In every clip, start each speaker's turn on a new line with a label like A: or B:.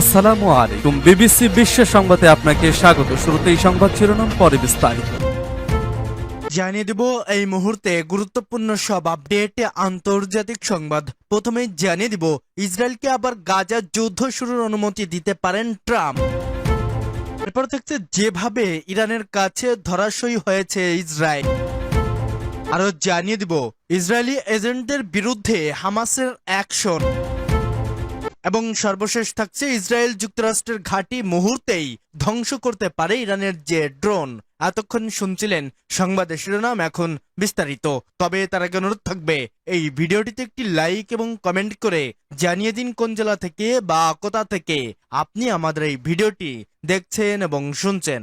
A: আসসালামু আলাইকুম বিবিসি বিশ্ব সংবাদে আপনাকে স্বাগত শুরুতেই সংবাদ শিরোনাম পরে বিস্তারিত
B: জানিয়ে দেব এই মুহূর্তে গুরুত্বপূর্ণ সব আপডেট আন্তর্জাতিক সংবাদ প্রথমে জানিয়ে দেব ইসরায়েলকে আবার গাজা যুদ্ধ শুরুর অনুমতি দিতে পারেন ট্রাম্প এরপর দেখতে যেভাবে ইরানের কাছে ধরাশয়ী হয়েছে ইসরায়েল আরো জানিয়ে দিব ইসরায়েলি এজেন্টদের বিরুদ্ধে হামাসের অ্যাকশন এবং সর্বশেষ থাকছে ইসরায়েল যুক্তরাষ্ট্রের ঘাঁটি মুহূর্তেই ধ্বংস করতে পারে ইরানের যে ড্রোন এতক্ষণ শুনছিলেন সংবাদের শিরোনাম এখন বিস্তারিত তবে তার আগে অনুরোধ থাকবে এই ভিডিওটিতে একটি লাইক এবং কমেন্ট করে জানিয়ে দিন কোন জেলা থেকে বা কোথা থেকে আপনি আমাদের এই ভিডিওটি দেখছেন এবং শুনছেন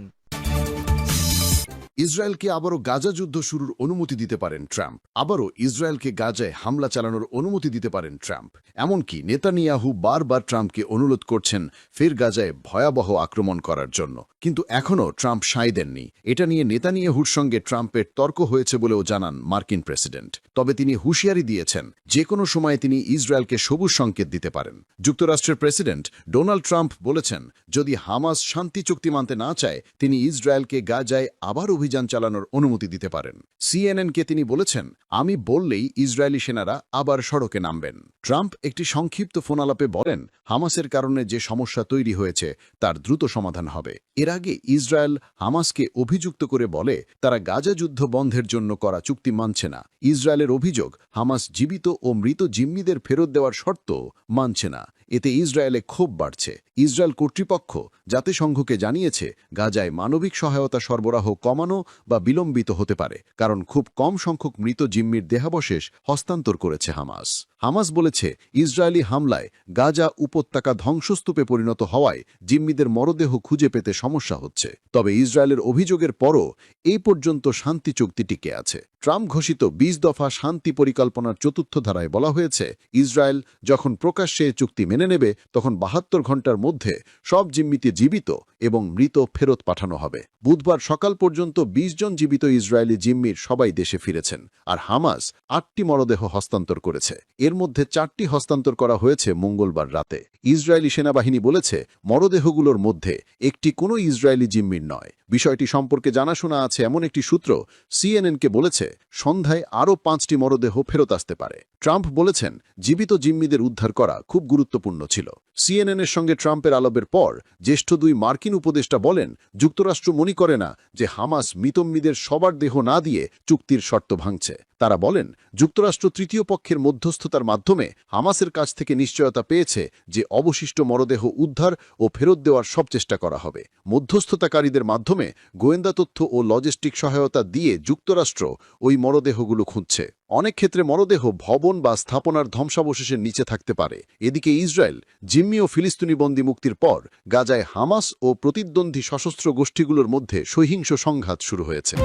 C: ইসরায়েলকে আবারও গাজা যুদ্ধ শুরুর অনুমতি দিতে পারেন ট্রাম্প আবারও ইসরায়েলকে গাজায় হামলা চালানোর অনুমতি দিতে পারেন ট্রাম্প এমনকি নেতানিয়াহু বারবার ট্রাম্পকে অনুরোধ করছেন ফের গাজায় ভয়াবহ আক্রমণ করার জন্য কিন্তু এখনও ট্রাম্প সায় দেননি এটা নিয়ে নেতানিয়াহুর সঙ্গে ট্রাম্পের তর্ক হয়েছে বলেও জানান মার্কিন প্রেসিডেন্ট তবে তিনি হুঁশিয়ারি দিয়েছেন যে কোনো সময়ে তিনি ইসরায়েলকে সবুজ সংকেত দিতে পারেন যুক্তরাষ্ট্রের প্রেসিডেন্ট ডোনাল্ড ট্রাম্প বলেছেন যদি হামাস শান্তি চুক্তি মানতে না চায় তিনি ইসরায়েলকে গাজায় আবার অভিযান চালানোর অনুমতি দিতে পারেন সিএনএনকে তিনি বলেছেন আমি বললেই ইসরায়েলি সেনারা আবার সড়কে নামবেন ট্রাম্প একটি সংক্ষিপ্ত ফোনালাপে বলেন হামাসের কারণে যে সমস্যা তৈরি হয়েছে তার দ্রুত সমাধান হবে এর আগে ইসরায়েল হামাসকে অভিযুক্ত করে বলে তারা গাজা যুদ্ধ বন্ধের জন্য করা চুক্তি মানছে না ইসরায়েলের অভিযোগ হামাস জীবিত ও মৃত জিম্মিদের ফেরত দেওয়ার শর্ত মানছে না এতে ইসরায়েলে ক্ষোভ বাড়ছে ইসরায়েল কর্তৃপক্ষ জাতিসংঘকে জানিয়েছে গাজায় মানবিক সহায়তা সরবরাহ কমানো বা বিলম্বিত হতে পারে কারণ খুব কম সংখ্যক মৃত জিম্মির দেহাবশেষ হস্তান্তর করেছে হামাস হামাস বলেছে ইসরায়েলি হামলায় গাজা উপত্যকা ধ্বংসস্তূপে পরিণত হওয়ায় জিম্মিদের মরদেহ খুঁজে পেতে সমস্যা হচ্ছে তবে ইসরায়েলের অভিযোগের পরও এই পর্যন্ত শান্তি চুক্তি টিকে আছে ট্রাম্প ঘোষিত বিশ দফা শান্তি পরিকল্পনার চতুর্থ ধারায় বলা হয়েছে ইসরায়েল যখন প্রকাশ্যে চুক্তি মেনে নেবে তখন বাহাত্তর ঘন্টার মধ্যে সব জিম্মিতে জীবিত এবং মৃত ফেরত পাঠানো হবে বুধবার সকাল পর্যন্ত ২০ জন জীবিত ইসরায়েলি জিম্মির সবাই দেশে ফিরেছেন আর হামাস আটটি মরদেহ হস্তান্তর করেছে এর মধ্যে চারটি হস্তান্তর করা হয়েছে মঙ্গলবার রাতে ইসরায়েলি সেনাবাহিনী বলেছে মরদেহগুলোর মধ্যে একটি কোনো ইসরায়েলি জিম্মির নয় বিষয়টি সম্পর্কে জানাশোনা আছে এমন একটি সূত্র সিএনএনকে বলেছে সন্ধ্যায় আরও পাঁচটি মরদেহ ফেরত আসতে পারে ট্রাম্প বলেছেন জীবিত জিম্মিদের উদ্ধার করা খুব গুরুত্বপূর্ণ ছিল সিএনএনের সঙ্গে ট্রাম্পের আলাপের পর জ্যেষ্ঠ দুই মার্কিন উপদেষ্টা বলেন যুক্তরাষ্ট্র মনে করে না যে হামাস মিতম্মিদের সবার দেহ না দিয়ে চুক্তির শর্ত ভাঙছে তারা বলেন যুক্তরাষ্ট্র তৃতীয় পক্ষের মধ্যস্থতার মাধ্যমে হামাসের কাছ থেকে নিশ্চয়তা পেয়েছে যে অবশিষ্ট মরদেহ উদ্ধার ও ফেরত দেওয়ার সব চেষ্টা করা হবে মধ্যস্থতাকারীদের মাধ্যমে গোয়েন্দা তথ্য ও লজিস্টিক সহায়তা দিয়ে যুক্তরাষ্ট্র ওই মরদেহগুলো খুঁজছে অনেক ক্ষেত্রে মরদেহ ভবন বা স্থাপনার ধ্বংসাবশেষের নিচে থাকতে পারে এদিকে ইসরায়েল জিম্মি ও ফিলিস্তিনি বন্দী মুক্তির পর গাজায় হামাস ও প্রতিদ্বন্দ্বী সশস্ত্র গোষ্ঠীগুলোর মধ্যে সহিংস সংঘাত শুরু হয়েছে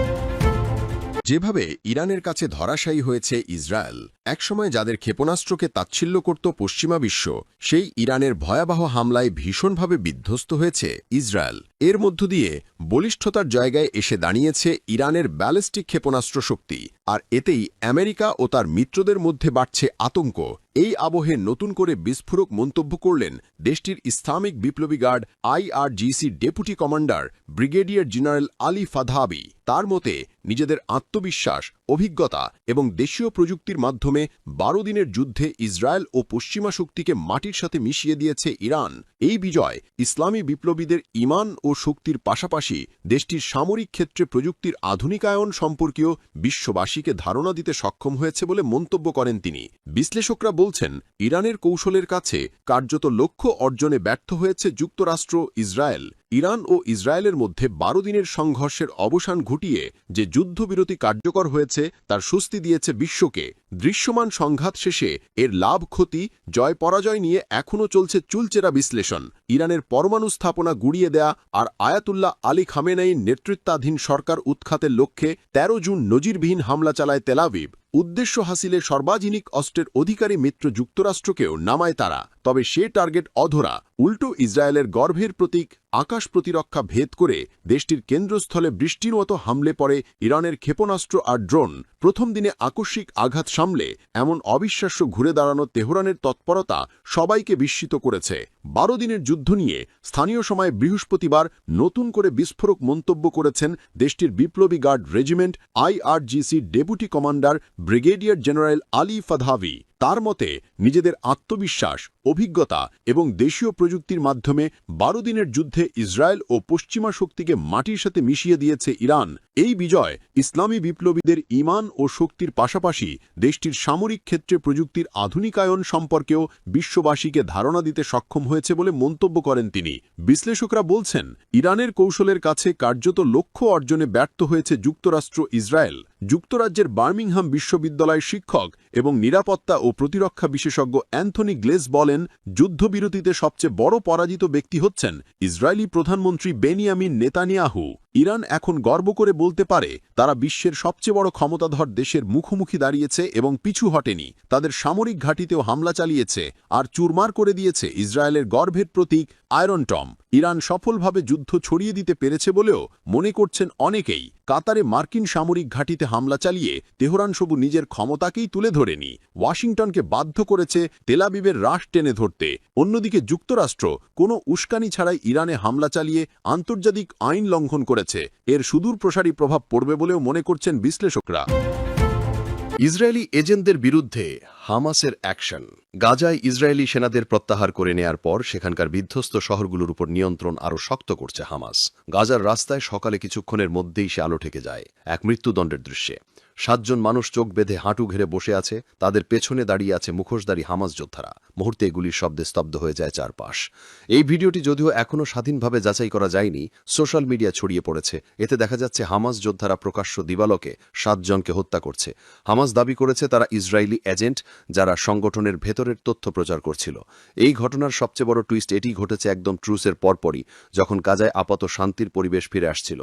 D: যেভাবে ইরানের কাছে ধরাশায়ী হয়েছে ইসরায়েল একসময় যাদের ক্ষেপণাস্ত্রকে তাচ্ছিল্য করত পশ্চিমা বিশ্ব সেই ইরানের ভয়াবহ হামলায় ভীষণভাবে বিধ্বস্ত হয়েছে ইসরায়েল এর মধ্য দিয়ে বলিষ্ঠতার জায়গায় এসে দাঁড়িয়েছে ইরানের ব্যালিস্টিক ক্ষেপণাস্ত্র শক্তি আর এতেই আমেরিকা ও তার মিত্রদের মধ্যে বাড়ছে আতঙ্ক এই আবহে নতুন করে বিস্ফোরক মন্তব্য করলেন দেশটির ইসলামিক বিপ্লবী guard IRGC deputy commander brigadier general Ali Fadavi তার মতে নিজেদের আত্মবিশ্বাস অভিজ্ঞতা এবং দেশীয় প্রযুক্তির মাধ্যমে বারো দিনের যুদ্ধে ইসরায়েল ও পশ্চিমা শক্তিকে মাটির সাথে মিশিয়ে দিয়েছে ইরান এই বিজয় ইসলামী বিপ্লবীদের ইমান ও শক্তির পাশাপাশি দেশটির সামরিক ক্ষেত্রে প্রযুক্তির আধুনিকায়ন সম্পর্কীয় বিশ্ববাসীকে ধারণা দিতে সক্ষম হয়েছে বলে মন্তব্য করেন তিনি
E: বিশ্লেষকরা বলছেন ইরানের কৌশলের কাছে কার্যত লক্ষ্য অর্জনে ব্যর্থ হয়েছে যুক্তরাষ্ট্র ইসরায়েল ইরান ও ইসরায়েলের মধ্যে বারো দিনের সংঘর্ষের অবসান ঘটিয়ে যে যুদ্ধবিরতি কার্যকর হয়েছে তার স্বস্তি দিয়েছে বিশ্বকে দৃশ্যমান সংঘাত শেষে এর লাভ ক্ষতি জয় পরাজয় নিয়ে এখনও চলছে চুলচেরা বিশ্লেষণ ইরানের পরমাণু স্থাপনা গুড়িয়ে দেয়া আর আয়াতুল্লাহ আলী খামেনাইয়ের নেতৃত্বাধীন সরকার উৎখাতের লক্ষ্যে ১৩ জুন নজিরবিহীন হামলা চালায় তেলাবিব উদ্দেশ্য হাসিলে সর্বাধিনিক অস্ত্রের অধিকারী মিত্র যুক্তরাষ্ট্রকেও নামায় তারা তবে সে টার্গেট অধরা উল্টো ইসরায়েলের গর্ভের প্রতীক আকাশ প্রতিরক্ষা ভেদ করে দেশটির কেন্দ্রস্থলে বৃষ্টির মতো হামলে পড়ে ইরানের ক্ষেপণাস্ত্র আর ড্রোন প্রথম দিনে আকস্মিক আঘাত সামলে এমন অবিশ্বাস্য ঘুরে দাঁড়ানো তেহরানের তৎপরতা সবাইকে বিস্মিত করেছে বারো দিনের যুদ্ধ নিয়ে স্থানীয় সময়ে বৃহস্পতিবার নতুন করে বিস্ফোরক মন্তব্য করেছেন দেশটির বিপ্লবী guard regiment IRGC deputy commander brigadier general Ali Fadavi তার মতে নিজেদের আত্মবিশ্বাস অভিজ্ঞতা এবং দেশীয় প্রযুক্তির মাধ্যমে বারো দিনের যুদ্ধে ইসরায়েল ও পশ্চিমা শক্তিকে মাটির সাথে মিশিয়ে দিয়েছে ইরান এই বিজয় ইসলামী বিপ্লবীদের ইমান ও শক্তির পাশাপাশি দেশটির সামরিক ক্ষেত্রে প্রযুক্তির আধুনিকায়ন সম্পর্কেও বিশ্ববাসীকে ধারণা দিতে সক্ষম হয়েছে বলে মন্তব্য করেন তিনি
F: বিশ্লেষকরা বলছেন ইরানের কৌশলের কাছে কার্যত লক্ষ্য অর্জনে ব্যর্থ হয়েছে যুক্তরাষ্ট্র ইসরায়েল যুক্তরাজ্যের বার্মিংহাম বিশ্ববিদ্যালয়ের শিক্ষক এবং নিরাপত্তা ও প্রতিরক্ষা বিশেষজ্ঞ অ্যান্থনি গ্লেস বলেন যুদ্ধবিরতিতে সবচেয়ে বড় পরাজিত ব্যক্তি হচ্ছেন ইসরায়েলি প্রধানমন্ত্রী বেনিয়ামিন নেতানিয়াহু ইরান এখন গর্ব করে বলতে পারে তারা বিশ্বের সবচেয়ে বড় ক্ষমতাধর দেশের মুখোমুখি দাঁড়িয়েছে এবং পিছু হটেনি তাদের সামরিক ঘাঁটিতেও হামলা চালিয়েছে আর চুরমার করে দিয়েছে ইসরায়েলের গর্ভের প্রতীক আয়রন টম ইরান সফলভাবে যুদ্ধ ছড়িয়ে দিতে পেরেছে বলেও মনে করছেন অনেকেই কাতারে মার্কিন সামরিক ঘাঁটিতে হামলা চালিয়ে তেহরান সবু নিজের ক্ষমতাকেই তুলে ধরেনি ওয়াশিংটনকে বাধ্য করেছে তেলাবিবের রাশ টেনে ধরতে অন্যদিকে যুক্তরাষ্ট্র কোনো উস্কানি ছাড়াই ইরানে হামলা চালিয়ে আন্তর্জাতিক আইন লঙ্ঘন করেছে এর সুদূর প্রসারী প্রভাব পড়বে বলেও মনে করছেন বিশ্লেষকরা
G: ইসরায়েলি এজেন্টদের বিরুদ্ধে হামাসের অ্যাকশন গাজায় ইসরায়েলি সেনাদের প্রত্যাহার করে নেয়ার পর সেখানকার বিধ্বস্ত শহরগুলোর উপর নিয়ন্ত্রণ আরও শক্ত করছে হামাস গাজার রাস্তায় সকালে কিছুক্ষণের মধ্যেই সে আলো ঠেকে যায় এক মৃত্যুদণ্ডের দৃশ্যে সাতজন মানুষ চোখ বেঁধে হাঁটু ঘেরে বসে আছে তাদের পেছনে দাঁড়িয়ে আছে মুখোশধারী হামাস যোদ্ধারা মুহূর্তে এগুলির শব্দে স্তব্ধ হয়ে যায় চারপাশ এই ভিডিওটি যদিও এখনও স্বাধীনভাবে যাচাই করা যায়নি সোশ্যাল মিডিয়া ছড়িয়ে পড়েছে এতে দেখা যাচ্ছে হামাস যোদ্ধারা প্রকাশ্য দিবালকে সাতজনকে হত্যা করছে হামাস দাবি করেছে তারা ইসরায়েলি এজেন্ট যারা সংগঠনের ভেতরের তথ্য প্রচার করছিল এই ঘটনার সবচেয়ে বড় টুইস্ট এটি ঘটেছে একদম ট্রুসের পরপরই যখন কাজায় আপাত শান্তির পরিবেশ ফিরে আসছিল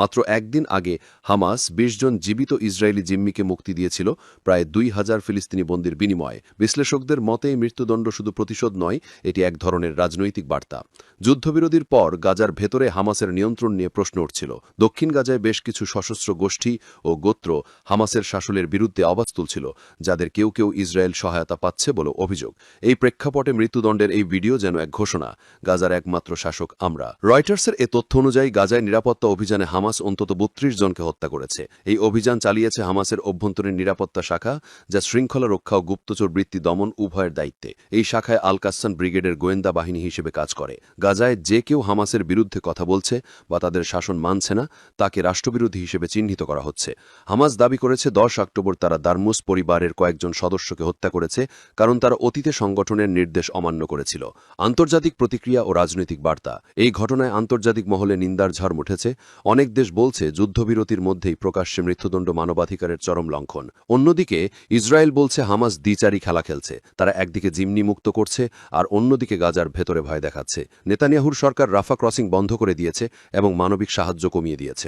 G: মাত্র একদিন আগে হামাস ২০ জন জীবিত ইসরায়েলি জিম্মিকে মুক্তি দিয়েছিল প্রায় দুই হাজার ফিলিস্তিনি বন্দির বিনিময়ে বিশ্লেষকদের মতে মৃত্যুদণ্ড হত্যাকাণ্ড শুধু প্রতিশোধ নয় এটি এক ধরনের রাজনৈতিক বার্তা যুদ্ধবিরোধীর পর গাজার ভেতরে হামাসের নিয়ন্ত্রণ নিয়ে প্রশ্ন উঠছিল দক্ষিণ গাজায় বেশ কিছু সশস্ত্র গোষ্ঠী ও গোত্র হামাসের শাসনের বিরুদ্ধে আওয়াজ তুলছিল যাদের কেউ কেউ ইসরায়েল সহায়তা পাচ্ছে বলে অভিযোগ এই প্রেক্ষাপটে মৃত্যুদণ্ডের এই ভিডিও যেন এক ঘোষণা গাজার একমাত্র শাসক আমরা রয়টার্সের এ তথ্য অনুযায়ী গাজায় নিরাপত্তা অভিযানে হামাস অন্তত বত্রিশ জনকে হত্যা করেছে এই অভিযান চালিয়েছে হামাসের অভ্যন্তরীণ নিরাপত্তা শাখা যা শৃঙ্খলা রক্ষা ও গুপ্তচর বৃত্তি দমন উভয়ের দায়িত্বে এই শাখায় আল কাসান ব্রিগেডের গোয়েন্দা বাহিনী হিসেবে কাজ করে গাজায় যে কেউ হামাসের বিরুদ্ধে কথা বলছে বা তাদের শাসন মানছে না তাকে রাষ্ট্রবিরোধী হিসেবে চিহ্নিত করা হচ্ছে হামাস দাবি করেছে দশ অক্টোবর তারা দারমুস পরিবারের কয়েকজন সদস্যকে হত্যা করেছে কারণ তারা অতীতে সংগঠনের নির্দেশ অমান্য করেছিল আন্তর্জাতিক প্রতিক্রিয়া ও রাজনৈতিক বার্তা এই ঘটনায় আন্তর্জাতিক মহলে নিন্দার ঝড় উঠেছে অনেক দেশ বলছে যুদ্ধবিরতির মধ্যেই প্রকাশ্যে মৃত্যুদণ্ড মানবাধিকারের চরম লঙ্ঘন অন্যদিকে ইসরায়েল বলছে হামাস দ্বিচারী খেলা খেলছে তারা একদিকে জিম জিমনি মুক্ত করছে আর অন্যদিকে গাজার ভেতরে ভয় দেখাচ্ছে নেতানিয়াহুর সরকার রাফা ক্রসিং বন্ধ করে দিয়েছে এবং মানবিক সাহায্য কমিয়ে দিয়েছে